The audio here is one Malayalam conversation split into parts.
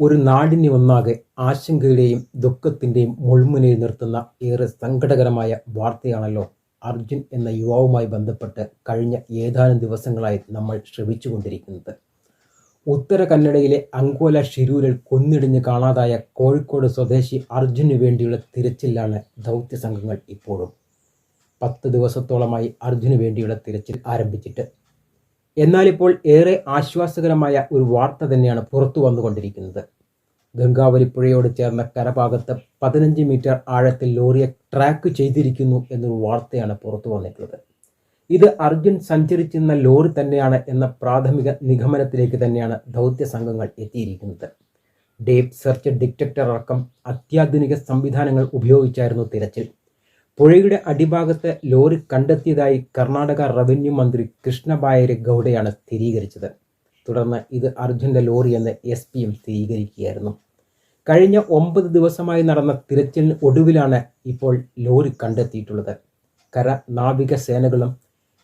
ഒരു നാടിനെ ഒന്നാകെ ആശങ്കയുടെയും ദുഃഖത്തിന്റെയും മുൾമുനയിൽ നിർത്തുന്ന ഏറെ സങ്കടകരമായ വാർത്തയാണല്ലോ അർജുൻ എന്ന യുവാവുമായി ബന്ധപ്പെട്ട് കഴിഞ്ഞ ഏതാനും ദിവസങ്ങളായി നമ്മൾ ശ്രമിച്ചുകൊണ്ടിരിക്കുന്നത്. ഉത്തര കന്നഡയിലെ അങ്കോല ഷിരൂരിൽ കൊന്നിടിഞ്ഞ് കാണാതായ കോഴിക്കോട് സ്വദേശി അർജുന് വേണ്ടിയുള്ള തിരച്ചിലാണ് ദൗത്യ സംഘങ്ങൾ ഇപ്പോഴും. പത്ത് ദിവസത്തോളമായി അർജുന് വേണ്ടിയുള്ള തിരച്ചിൽ ആരംഭിച്ചിട്ട് എന്നാൽ ഇപ്പോൾ ഏറെ ആശ്വാസകരമായ ഒരു വാർത്ത തന്നെയാണ് പുറത്തു വന്നുകൊണ്ടിരിക്കുന്നത്. ഗംഗാവലി പുഴയോട് ചേർന്ന കരഭാഗത്ത് പതിനഞ്ച് മീറ്റർ ആഴത്തിൽ ലോറിയെ ട്രാക്ക് ചെയ്തിരിക്കുന്നു എന്നൊരു വാർത്തയാണ് പുറത്തു വന്നിട്ടുള്ളത്. ഇത് അർജുൻ സഞ്ചരിച്ചിരുന്ന ലോറി തന്നെയാണ് എന്ന പ്രാഥമിക നിഗമനത്തിലേക്ക് തന്നെയാണ് ദൗത്യ സംഘങ്ങൾ എത്തിയിരിക്കുന്നത്. ഡേപ് സെർച്ച് ഡിറ്റക്ടർ അടക്കം അത്യാധുനിക സംവിധാനങ്ങൾ ഉപയോഗിച്ചായിരുന്നു തിരച്ചിൽ. പുഴയുടെ അടിഭാഗത്ത് ലോറി കണ്ടെത്തിയതായി കർണാടക റവന്യൂ മന്ത്രി കൃഷ്ണബായര് ഗൗഡയാണ് സ്ഥിരീകരിച്ചത്. തുടർന്ന് ഇത് അർജുന്റെ ലോറി എന്ന് എസ് പിയും സ്ഥിരീകരിക്കുകയായിരുന്നു. കഴിഞ്ഞ ഒമ്പത് ദിവസമായി നടന്ന തിരച്ചിലിന് ഒടുവിലാണ് ഇപ്പോൾ ലോറി കണ്ടെത്തിയിട്ടുള്ളത്. കര നാവിക സേനകളും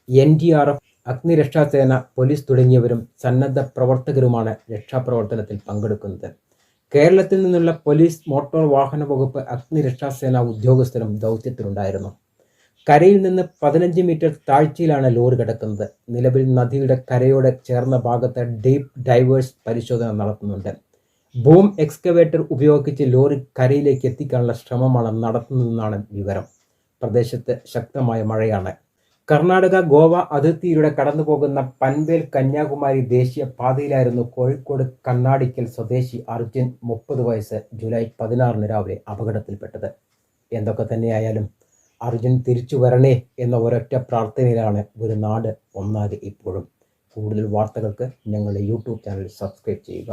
എൻ ഡി ആർ എഫ് അഗ്നിരക്ഷാസേന പോലീസ് തുടങ്ങിയവരും സന്നദ്ധ പ്രവർത്തകരുമാണ് രക്ഷാപ്രവർത്തനത്തിൽ പങ്കെടുക്കുന്നത്. കേരളത്തിൽ നിന്നുള്ള പോലീസ് മോട്ടോർ വാഹന വകുപ്പ് അഗ്നിരക്ഷാസേന ഉദ്യോഗസ്ഥരും ദൗത്യത്തിലുണ്ടായിരുന്നു. കരയിൽ നിന്ന് പതിനഞ്ച് മീറ്റർ താഴ്ചയിലാണ് ലോറി കിടക്കുന്നത്. നിലവിൽ നദിയുടെ കരയോട് ചേർന്ന ഭാഗത്ത് ഡീപ്പ് ഡൈവേഴ്സ് പരിശോധന നടത്തുന്നുണ്ട്. ബൂം എക്സ്കവേറ്റർ ഉപയോഗിച്ച് ലോറി കരയിലേക്ക് എത്തിക്കാനുള്ള ശ്രമമാണ് നടത്തുന്നതെന്നാണ് വിവരം. പ്രദേശത്ത് ശക്തമായ മഴയാണ്. കർണാടക ഗോവ അതിർത്തിയിലൂടെ കടന്നു പോകുന്ന പൻവേൽ കന്യാകുമാരി ദേശീയ പാതയിലായിരുന്നു കോഴിക്കോട് കണ്ണാടിക്കൽ സ്വദേശി അർജുൻ മുപ്പത് വയസ്സ് ജൂലൈ പതിനാറിന് രാവിലെ അപകടത്തിൽപ്പെട്ടത്. എന്തൊക്കെ തന്നെയായാലും അർജുൻ തിരിച്ചു വരണേ എന്ന ഒരൊറ്റ പ്രാർത്ഥനയിലാണ് ഒരു നാട് ഒന്നാകെ ഇപ്പോഴും. കൂടുതൽ വാർത്തകൾക്ക് ഞങ്ങളുടെ യൂട്യൂബ് ചാനൽ സബ്സ്ക്രൈബ് ചെയ്യുക.